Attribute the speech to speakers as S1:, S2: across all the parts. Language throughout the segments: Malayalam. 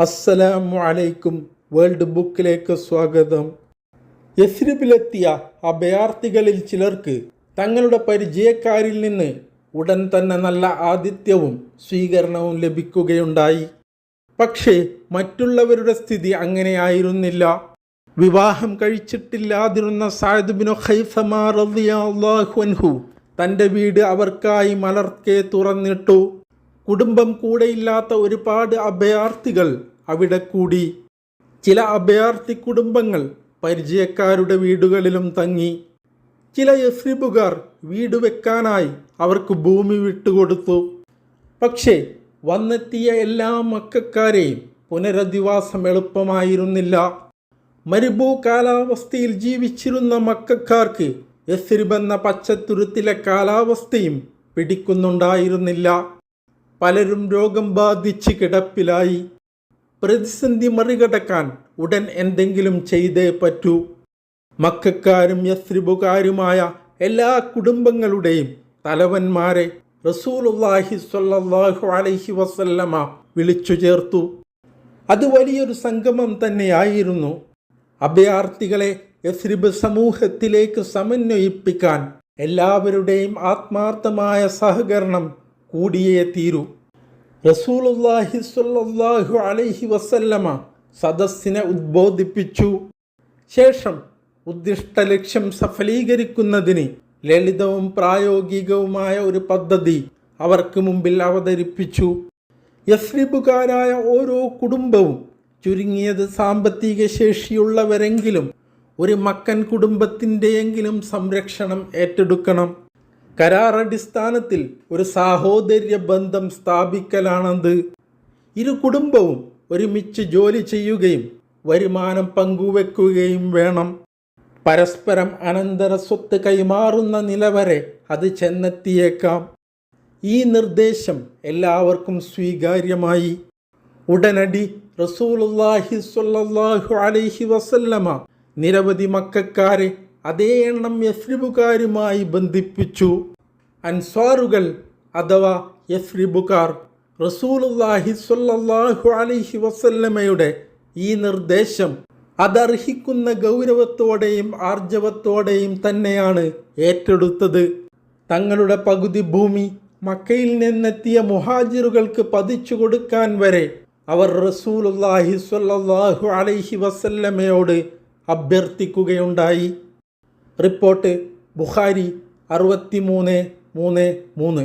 S1: അസ്സലാമു അലൈക്കും. വേൾഡ് ബുക്കിലേക്ക് സ്വാഗതം. യസ്രിബിലെത്തിയ അഭയാർത്ഥികളിൽ ചിലർക്ക് തങ്ങളുടെ പരിചയക്കാരിൽ നിന്ന് ഉടൻ തന്നെ നല്ല ആതിഥ്യവും സ്വീകരണവും ലഭിക്കുകയുണ്ടായി. പക്ഷേ മറ്റുള്ളവരുടെ സ്ഥിതി അങ്ങനെയായിരുന്നില്ല വിവാഹം കഴിച്ചിട്ടില്ലാതിരുന്ന സായദുബിനു അൻഹു തന്റെ വീട് അവർക്കായി മലർക്കെ തുറന്നിട്ടു. കുടുംബം കൂടെയില്ലാത്ത ഒരുപാട് അഭയാർത്ഥികൾ അവിടെ കൂടി. ചില അഭയാർത്ഥി കുടുംബങ്ങൾ പരിചയക്കാരുടെ വീടുകളിലും തങ്ങി. ചില യസ്രിബുകാർ വീട് വെക്കാനായി അവർക്ക് ഭൂമി വിട്ടുകൊടുത്തു. പക്ഷേ വന്നെത്തിയ എല്ലാ മക്കാരെയും പുനരധിവാസം എളുപ്പമായിരുന്നില്ല. മരുഭൂ കാലാവസ്ഥയിൽ ജീവിച്ചിരുന്ന മക്കാർക്ക് യസ്രിബ് പച്ചത്തുരുത്തിലെ കാലാവസ്ഥയും പിടിക്കുന്നുണ്ടായിരുന്നില്ല. പലരും രോഗം ബാധിച്ച് കിടപ്പിലായി. പ്രതിസന്ധി മറികടക്കാൻ ഉടൻ എന്തെങ്കിലും ചെയ്തേ പറ്റൂ. മക്കാരും യസ്രിബുകാരുമായ എല്ലാ കുടുംബങ്ങളുടെയും തലവന്മാരെ റസൂലുല്ലാഹി സ്വല്ലല്ലാഹു അലൈഹി വസല്ലമ വിളിച്ചു ചേർത്തു. അത് വലിയൊരു സംഗമം തന്നെയായിരുന്നു. അഭയാർത്ഥികളെ യസ്രിബ് സമൂഹത്തിലേക്ക് സമന്വയിപ്പിക്കാൻ എല്ലാവരുടെയും ആത്മാർത്ഥമായ സഹകരണം കൂടിയേ തീരൂ. സ്വല്ലല്ലാഹു അലൈഹി വസല്ലമ സദസ്സിനെ ഉദ്ബോധിപ്പിച്ചു. ശേഷം ഉദ്ദിഷ്ട ലക്ഷ്യം സഫലീകരിക്കുന്നതിന് ലളിതവും പ്രായോഗികവുമായ ഒരു പദ്ധതി അവർക്ക് മുമ്പിൽ അവതരിപ്പിച്ചു. യസ്രിബുകാരായ ഓരോ കുടുംബവും ചുരുങ്ങിയത് സാമ്പത്തിക ശേഷിയുള്ളവരെങ്കിലും ഒരു മക്കൻ കുടുംബത്തിന്റെയെങ്കിലും സംരക്ഷണം ഏറ്റെടുക്കണം. കരാറടിസ്ഥാനത്തിൽ ഒരു സാഹോദര്യ ബന്ധം സ്ഥാപിക്കലാണത്. ഇരു കുടുംബവും ഒരുമിച്ച് ജോലി ചെയ്യുകയും വരുമാനം പങ്കുവെക്കുകയും വേണം. പരസ്പരം അനന്തര സ്വത്ത് കൈമാറുന്ന നില വരെ അത് ചെന്നെത്തിയേക്കാം. ഈ നിർദ്ദേശം എല്ലാവർക്കും സ്വീകാര്യമായി. ഉടനടി റസൂലുള്ളാഹി സ്വല്ലല്ലാഹു അലൈഹി വസല്ലമ നിരവധി മക്കാരെ അതേ എണ്ണം യസ്രിബുകാരുമായി ബന്ധിപ്പിച്ചു. അൻസ്വാറുകൾ അഥവാ യസ്രിബുക്കാർ റസൂലുള്ളാഹി സ്വല്ലല്ലാഹു അലൈഹി വസല്ലമയുടെ ഈ നിർദ്ദേശം അതർഹിക്കുന്ന ഗൗരവത്തോടെയും ആർജവത്തോടെയും തന്നെയാണ് ഏറ്റെടുത്തത്. തങ്ങളുടെ പകുതി ഭൂമി മക്കയിൽ നിന്നെത്തിയ മുഹാജിറുകൾക്ക് പതിച്ചു കൊടുക്കാൻ വരെ അവർ റസൂലുള്ളാഹി സ്വല്ലല്ലാഹു അലൈഹി വസല്ലമയോട് അഭ്യർത്ഥിക്കുകയുണ്ടായി. റിപ്പോർട്ട് ബുഖാരി അറുപത്തിമൂന്ന് മൂന്ന് മൂന്ന്.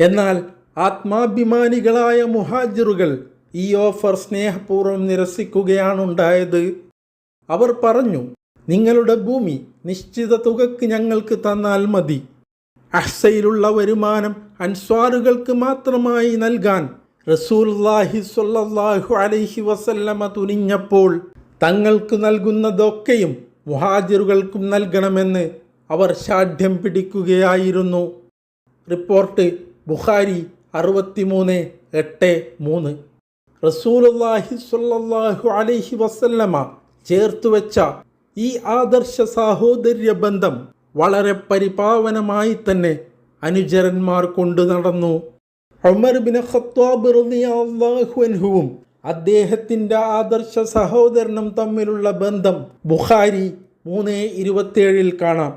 S1: എന്നാൽ ആത്മാഭിമാനികളായ മുഹാജിറുകൾ ഈ ഓഫർ സ്നേഹപൂർവം നിരസിക്കുകയാണുണ്ടായത്. അവർ പറഞ്ഞു നിങ്ങളുടെ ഭൂമി നിശ്ചിത തുകക്ക് ഞങ്ങൾക്ക് തന്നാൽ മതി. അഹ്സയിലുള്ള വരുമാനം അൻസ്വാറുകൾക്ക് മാത്രമായി നൽകാൻ റസൂൽല്ലാഹി സ്വല്ലല്ലാഹു അലൈഹി വസല്ലമ തുനിഞ്ഞപ്പോൾ തങ്ങൾക്ക് നൽകുന്നതൊക്കെയും മുഹാജിറുകൾക്കും നൽകണമെന്ന് അവർ ശാഠ്യം പിടിക്കുകയായിരുന്നു. റിപ്പോർട്ട് ബുഖാരി അറുപത്തിമൂന്ന് എട്ട് മൂന്ന്. റസൂലുള്ളാഹി സ്വല്ലല്ലാഹു അലൈഹി വസല്ലമ ചേർത്തുവെച്ച ഈ ആദർശ സാഹോദര്യ ബന്ധം വളരെ പരിപാവനമായി തന്നെ അനുചരന്മാർ കൊണ്ടു നടന്നു. ഉമർ ബിൻ അദ്ദേഹത്തിന്റെ ആദർശ സഹോദരനും തമ്മിലുള്ള ബന്ധം ബുഖാരി മൂന്ന് ഇരുപത്തേഴിൽ കാണാം.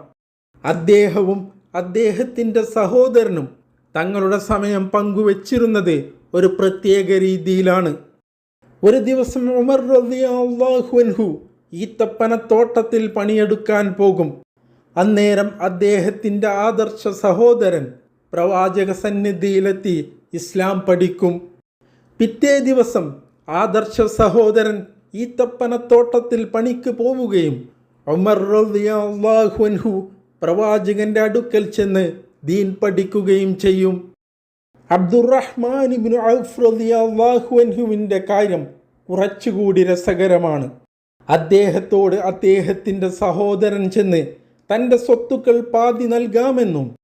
S1: അദ്ദേഹവും അദ്ദേഹത്തിന്റെ സഹോദരനും തങ്ങളുടെ സമയം പങ്കുവച്ചിരുന്നത് ഒരു പ്രത്യേക രീതിയിലാണ്. ഒരു ദിവസം ഉമർ റളിയല്ലാഹു അൻഹു ഈത്തപ്പനത്തോട്ടത്തിൽ പണിയെടുക്കാൻ പോകും. അന്നേരം അദ്ദേഹത്തിന്റെ ആദർശ സഹോദരൻ പ്രവാചക സന്നിധിയിലെത്തി ഇസ്ലാം പഠിക്കും. പിറ്റേ ദിവസം ആദർശ സഹോദരൻ ഈത്തപ്പനത്തോട്ടത്തിൽ പണിക്ക് പോവുകയും ഉമർ റളിയല്ലാഹു അൻഹു പ്രവാചകന്റെ അടുക്കൽ ചെന്ന് ദീൻ പഠിക്കുകയും ചെയ്യും. റളിയല്ലാഹു അൻഹുവിന്റെ കാര്യം കുറച്ചുകൂടി രസകരമാണ്. അദ്ദേഹത്തോട് അദ്ദേഹത്തിന്റെ സഹോദരൻ ചെന്ന് തന്റെ സ്വത്തുക്കൾ പാതി നൽകാമെന്നും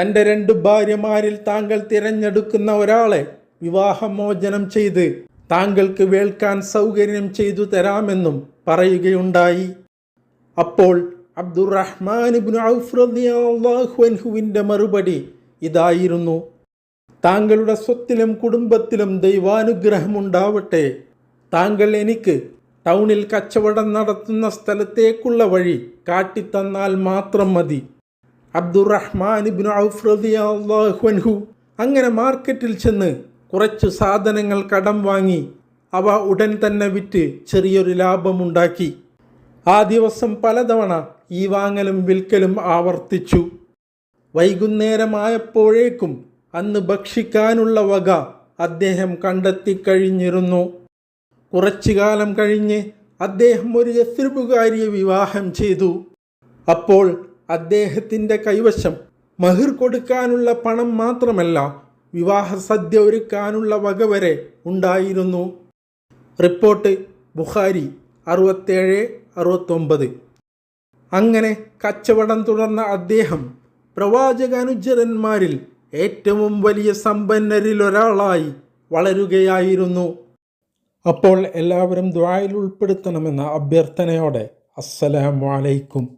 S1: തന്റെ രണ്ട് ഭാര്യമാരിൽ താങ്കൾ തിരഞ്ഞെടുക്കുന്ന ഒരാളെ വിവാഹമോചനം ചെയ്ത് താങ്കൾക്ക് വേൾക്കാൻ സൗകര്യം ചെയ്തു തരാമെന്നും പറയുകയുണ്ടായി. അപ്പോൾ അബ്ദുറഹ്മാൻ ഇബ്നു മറുപടി ഇതായിരുന്നു. താങ്കളുടെ സ്വത്തിലും കുടുംബത്തിലും ദൈവാനുഗ്രഹമുണ്ടാവട്ടെ താങ്കൾ എനിക്ക് ടൗണിൽ കച്ചവടം നടത്തുന്ന സ്ഥലത്തേക്കുള്ള വഴി കാട്ടിത്തന്നാൽ മാത്രം മതി. അബ്ദുറഹ്മാൻ ഇബ്നു ഔഫ് അങ്ങനെ മാർക്കറ്റിൽ ചെന്ന് കുറച്ച് സാധനങ്ങൾ കടം വാങ്ങി അവ ഉടൻ തന്നെ വിറ്റ് ചെറിയൊരു ലാഭമുണ്ടാക്കി. ആ ദിവസം പലതവണ ഈ വാങ്ങലും വിൽക്കലും ആവർത്തിച്ചു. വൈകുന്നേരമായപ്പോഴേക്കും അന്ന് ഭക്ഷിക്കാനുള്ള വക അദ്ദേഹം കണ്ടെത്തി കഴിഞ്ഞിരുന്നു. കുറച്ചു കാലം കഴിഞ്ഞ് അദ്ദേഹം ഒരു യസ്രുബുകാരിയെ വിവാഹം ചെയ്തു. അപ്പോൾ അദ്ദേഹത്തിന്റെ കൈവശം മഹിർ കൊടുക്കാനുള്ള പണം മാത്രമല്ല വിവാഹ സദ്യ ഒരുക്കാനുള്ള വക വരെ ഉണ്ടായിരുന്നു. റിപ്പോർട്ട് ബുഖാരി. അറുപത്തേഴ് അറുപത്തൊമ്പത്. അങ്ങനെ കച്ചവടം തുടർന്ന അദ്ദേഹം പ്രവാചകാനുചരന്മാരിൽ ഏറ്റവും വലിയ സമ്പന്നരിൽ ഒരാളായി വളരുകയായിരുന്നു. അപ്പോൾ എല്ലാവരും ദ്വായിൽ ഉൾപ്പെടുത്തണമെന്ന അഭ്യർത്ഥനയോടെ അസ്സലാമു അലൈക്കും.